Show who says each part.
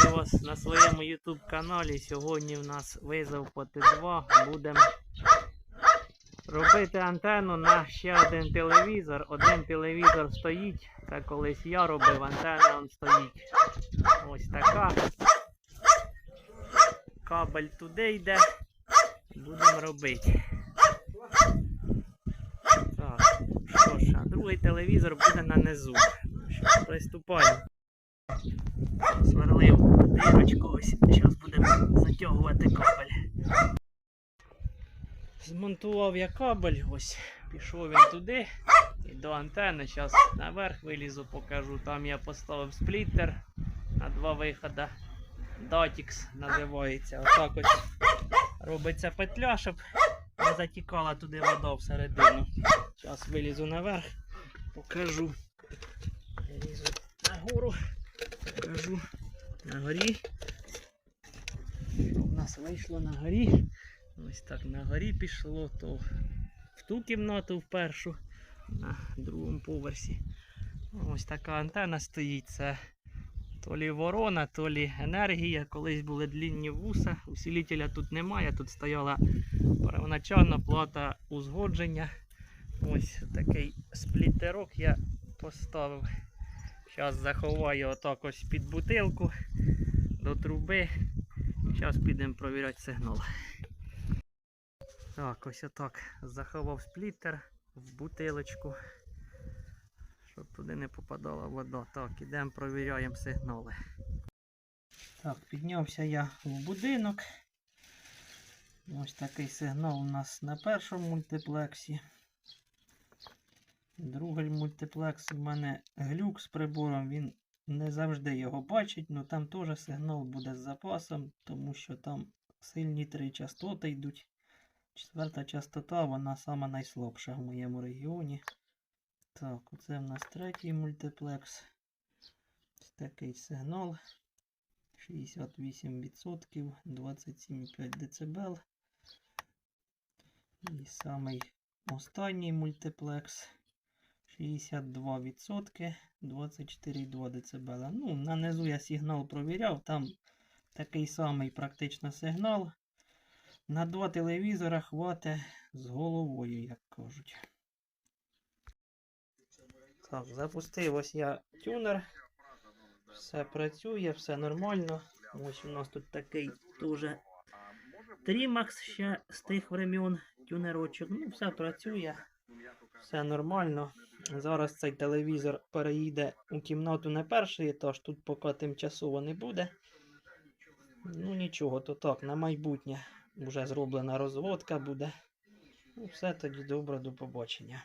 Speaker 1: Вітаю вас на своєму YouTube каналі. Сьогодні в нас визов по Т2. Будемо робити антенну на ще один телевізор. Один телевізор стоїть. Це колись я робив, антенна он стоїть. Ось така. Кабель туди йде. Будемо робити. Так, що ж, а другий телевізор буде на низу. Приступаємо. Сверлив дирочку ось. Зараз будемо затягувати кабель. Змонтував я кабель, ось пішов він туди і до антени. Зараз наверх вилізу, покажу. Там я поставив спліттер на два виходи. Datix називається. Отак ось робиться петля, щоб не затікала туди вода всередину. Зараз вилізу наверх, покажу. Вилізу нагору, на горі. Що в нас вийшло на горі? Ось так на горі пішло, то в ту кімнату в першу, на другому поверсі. Ось така антенна стоїть. Це то лі ворона, то лі енергія. Колись були длінні вуса. Усилителя тут немає. Тут стояла первоначальна плата узгодження. Ось такий сплітерок я поставив. Зараз заховаю отак ось під бутилку до труби. Зараз підемо провіряти сигнал. Так, ось отак заховав спліттер в бутилочку, щоб туди не попадала вода. Так, ідемо провіряємо сигнали. Так, піднявся я в будинок. Ось такий сигнал у нас на першому мультиплексі. Другий мультиплекс у мене глюк з прибором, він не завжди його бачить, але там теж сигнал буде з запасом, тому що там сильні три частоти йдуть. Четверта частота, вона сама найслабша в моєму регіоні. Так, оце в нас третій мультиплекс. Такий сигнал. 68%, 27,5 дБ. І самий останній мультиплекс 62%, 24,2 дБ. Ну, на низу я сигнал провіряв, там такий самий практично сигнал. На два телевізора хватить з головою, як кажуть. Так, запустив ось я тюнер. Все працює, все нормально. Ось у нас тут такий дуже Трімакс ще з тих времен тюнерочок. Ну, все працює, все нормально. Зараз цей телевізор переїде у кімнату на перший етаж, тут поки тимчасово не буде. Ну нічого, то так, на майбутнє вже зроблена розводка буде. Ну, все тоді добре, до побачення.